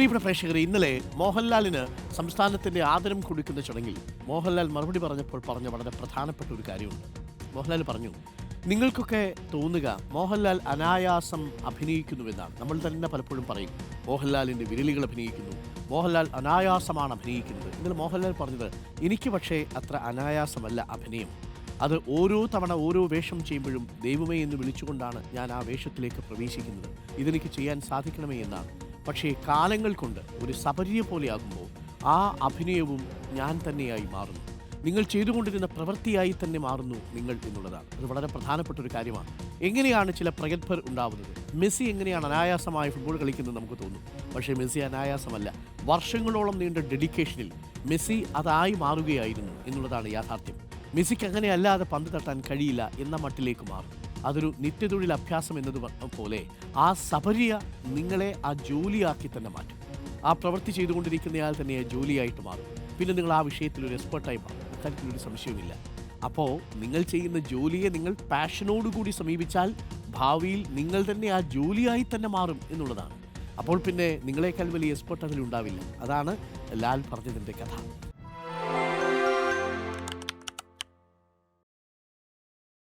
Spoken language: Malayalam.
പ്രിയപ്പെട്ട പ്രേക്ഷകരെ ഇന്നലെ മോഹൻലാലിന് സംസ്ഥാനത്തിന്റെ ആദരം കൊടുക്കുന്ന ചടങ്ങിൽ മോഹൻലാൽ മറുപടി പറഞ്ഞപ്പോൾ പറഞ്ഞ വളരെ പ്രധാനപ്പെട്ട ഒരു കാര്യമുണ്ട്. മോഹൻലാൽ പറഞ്ഞു നിങ്ങൾക്കൊക്കെ തോന്നുക മോഹൻലാൽ അനായാസം അഭിനയിക്കുന്നുവെന്നാണ്. നമ്മൾ തന്നെ പലപ്പോഴും പറയും മോഹൻലാലിന്റെ വിരലുകൾ അഭിനയിക്കുന്നു മോഹൻലാൽ അനായാസമാണ് അഭിനയിക്കുന്നത്. ഇന്നലെ മോഹൻലാൽ പറഞ്ഞത് എനിക്ക് പക്ഷേ അത്ര അനായാസമല്ല അഭിനയം. അത് ഓരോ തവണ ഓരോ വേഷം ചെയ്യുമ്പോഴും ദൈവമേ എന്ന് വിളിച്ചുകൊണ്ടാണ് ഞാൻ ആ വേഷത്തിലേക്ക് പ്രവേശിക്കുന്നത്. ഇതെനിക്ക് ചെയ്യാൻ സാധിക്കണമേ എന്നാണ്. പക്ഷേ കാലങ്ങൾ കൊണ്ട് ഒരു സബരിയെ പോലെയാകുമ്പോൾ ആ അഭിനയവും ഞാൻ തന്നെയായി മാറുന്നു. നിങ്ങൾ ചെയ്തുകൊണ്ടിരുന്ന പ്രവൃത്തിയായി തന്നെ മാറുന്നു നിങ്ങൾ എന്നുള്ളതാണ്. അത് വളരെ പ്രധാനപ്പെട്ട ഒരു കാര്യമാണ്. എങ്ങനെയാണ് ചില പ്രഗത്ഭർ ഉണ്ടാവുന്നത്? മെസ്സി എങ്ങനെയാണ് അനായാസമായ ഫുട്ബോൾ കളിക്കുന്നത് നമുക്ക് തോന്നും. പക്ഷേ മെസ്സി അനായാസമല്ല. വർഷങ്ങളോളം നീണ്ട ഡെഡിക്കേഷനിൽ മെസ്സി അതായി മാറുകയായിരുന്നു എന്നുള്ളതാണ് യാഥാർത്ഥ്യം. മെസ്സിക്ക് അങ്ങനെ അല്ലാതെ പന്ത് തട്ടാൻ കഴിയില്ല എന്ന മട്ടിലേക്ക് മാറും. അതൊരു നിത്യതൊഴിൽ അഭ്യാസം എന്നത് പോലെ ആ സബരിയ നിങ്ങളെ ആ ജോലിയാക്കി തന്നെ മാറ്റും. ആ പ്രവൃത്തി ചെയ്തുകൊണ്ടിരിക്കുന്നയാൾ തന്നെ ആ ജോലിയായിട്ട് മാറും. പിന്നെ നിങ്ങൾ ആ വിഷയത്തിൽ ഒരു എക്സ്പെർട്ടായി മാറും. അത്തരത്തിലൊരു സംശയവുമില്ല. അപ്പോൾ നിങ്ങൾ ചെയ്യുന്ന ജോലിയെ നിങ്ങൾ പാഷനോടുകൂടി സമീപിച്ചാൽ ഭാവിയിൽ നിങ്ങൾ തന്നെ ആ ജോലിയായി തന്നെ മാറും എന്നുള്ളതാണ്. അപ്പോൾ പിന്നെ നിങ്ങളെക്കാൾ വലിയ എക്സ്പെർട്ട് അതിലുണ്ടാവില്ല. അതാണ് ലാൽ പറഞ്ഞതിന്റെ കഥ.